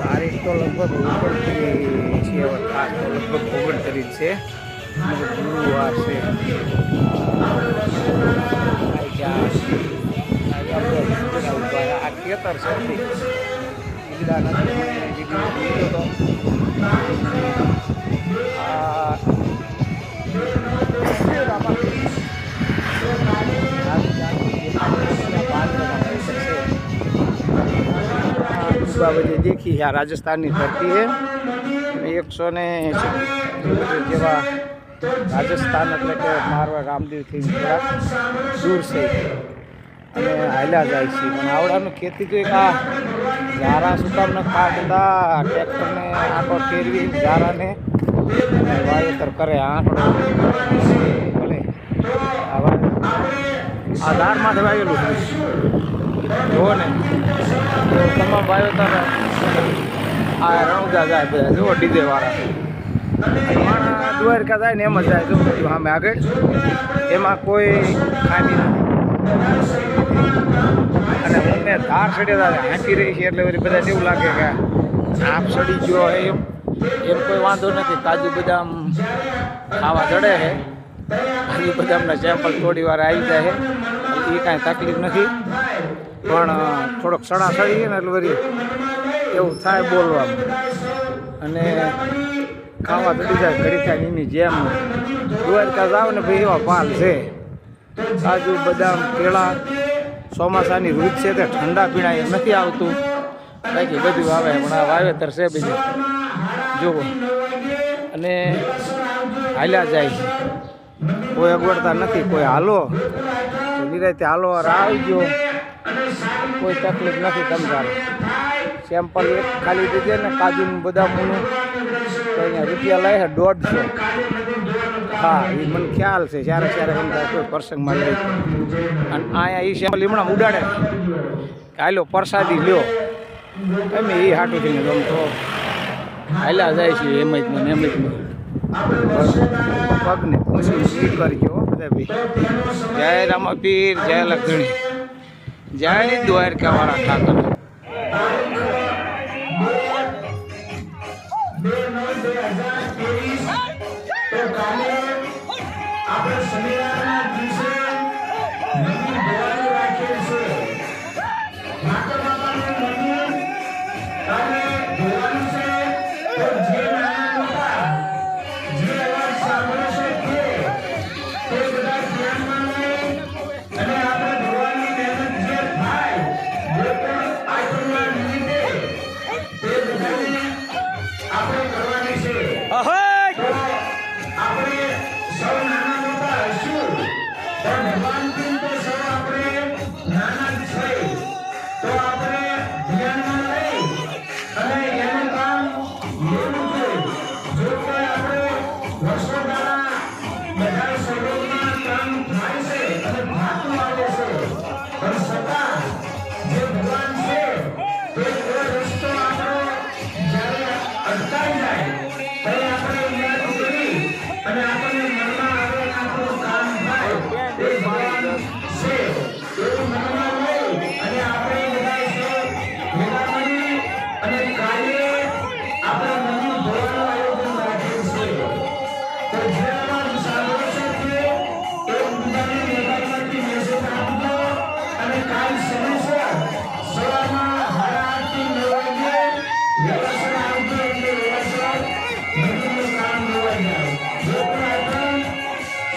તારીખ તો લગભગ ઓગણત્રીસ છે ખાસ તો લગભગ ઓગણત્રીસ છે ગુરુવાર છે. આ ખેતર છે બાબતે દેખી આ રાજસ્થાનની ધરતી છે. એકસો ને જેવા રાજસ્થાન એટલે કે મારવા રામદેવથી થોડાક દૂર છે. અને હાલ્યા જાય છે. પણ આવડાનું ખેતી તો એક આ ઝારા સુકામને કાઢતા ટ્રેક્ટરને આંટો ફેરવી ઝારાને વાવેતર કરે. આંકડો ભલે આવા આ વાવેલું છે જુઓ ને. તમામ ભાઈઓ વાવેતર આ રણુજા જાય બધા. જુઓ ડીજે વાળા. દ્વારકા જાય ને એમ જ જાય. જો સામે આગળ. એમાં કોઈ ખામી નથી. અને મને ધાર સડી હાંકી રહી છે એટલે બધા એવું લાગે કે આપ ચડી ગયો એમ. એમ કોઈ વાંધો નથી. કાજુ બદામ ખાવા ચડે છે. કાજુ બદામના સેમ્પલ થોડી વાર આવી જાય એ કાંઈ તકલીફ નથી. પણ થોડોક સડા સડી ને એટલે વળી એવું થાય બોલવામાં. અને ખાવા ચડી જાય ઘડી થાય એની જેમ. દ્વારકા જાવ ને ભાઈ એવા પાલ છે. કાજુ બદામ, કેળા, ચોમાસાની ઋત છે તે ઠંડા પીણા એ નથી આવતું. બાકી બધું આવે, પણ આ વાવેતર છે બીજું. જુઓ. અને હાલ્યા જાય છે. કોઈ અગવડતા નથી, કોઈ હાલો. તો નિરાતે હાલો આવી ગયો. કોઈ તકલીફ નથી તમારે સેમ્પલ ખાલી દીધે ને કાજુનું બદામનું તો અહીંયા રૂપિયા લે છે દોઢસો. હા એ મને ખ્યાલ છે, જ્યારે ત્યારે સમજાય કોઈ પ્રસંગમાં લઈ અને અહીંયા એ સેમ્પલ હમણાં ઉડાડે. હાલો, પ્રસાદી લ્યો. એમ એ હાટું થઈને ગમતો હાલ્યા જાય છે એમ જ મને એમ જ મને પગને પૂછી કરજો બધા ભાઈ. જય રામાપીર, જય લખણી જય દ્વારકાવાળા ઠાકર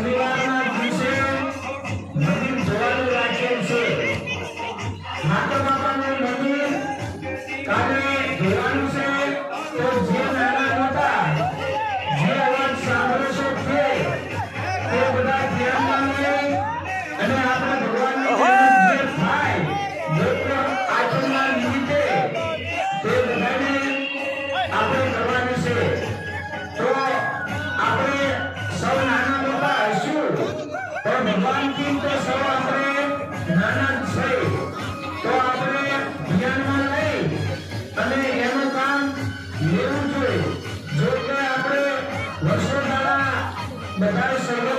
શનિવારના દિવસે મંદિર છે. માતા બાપાનું મંદિર કાલે જોવાનું છે. લેવું જોઈએ જો કે આપણે વર્ષો દાડા બધા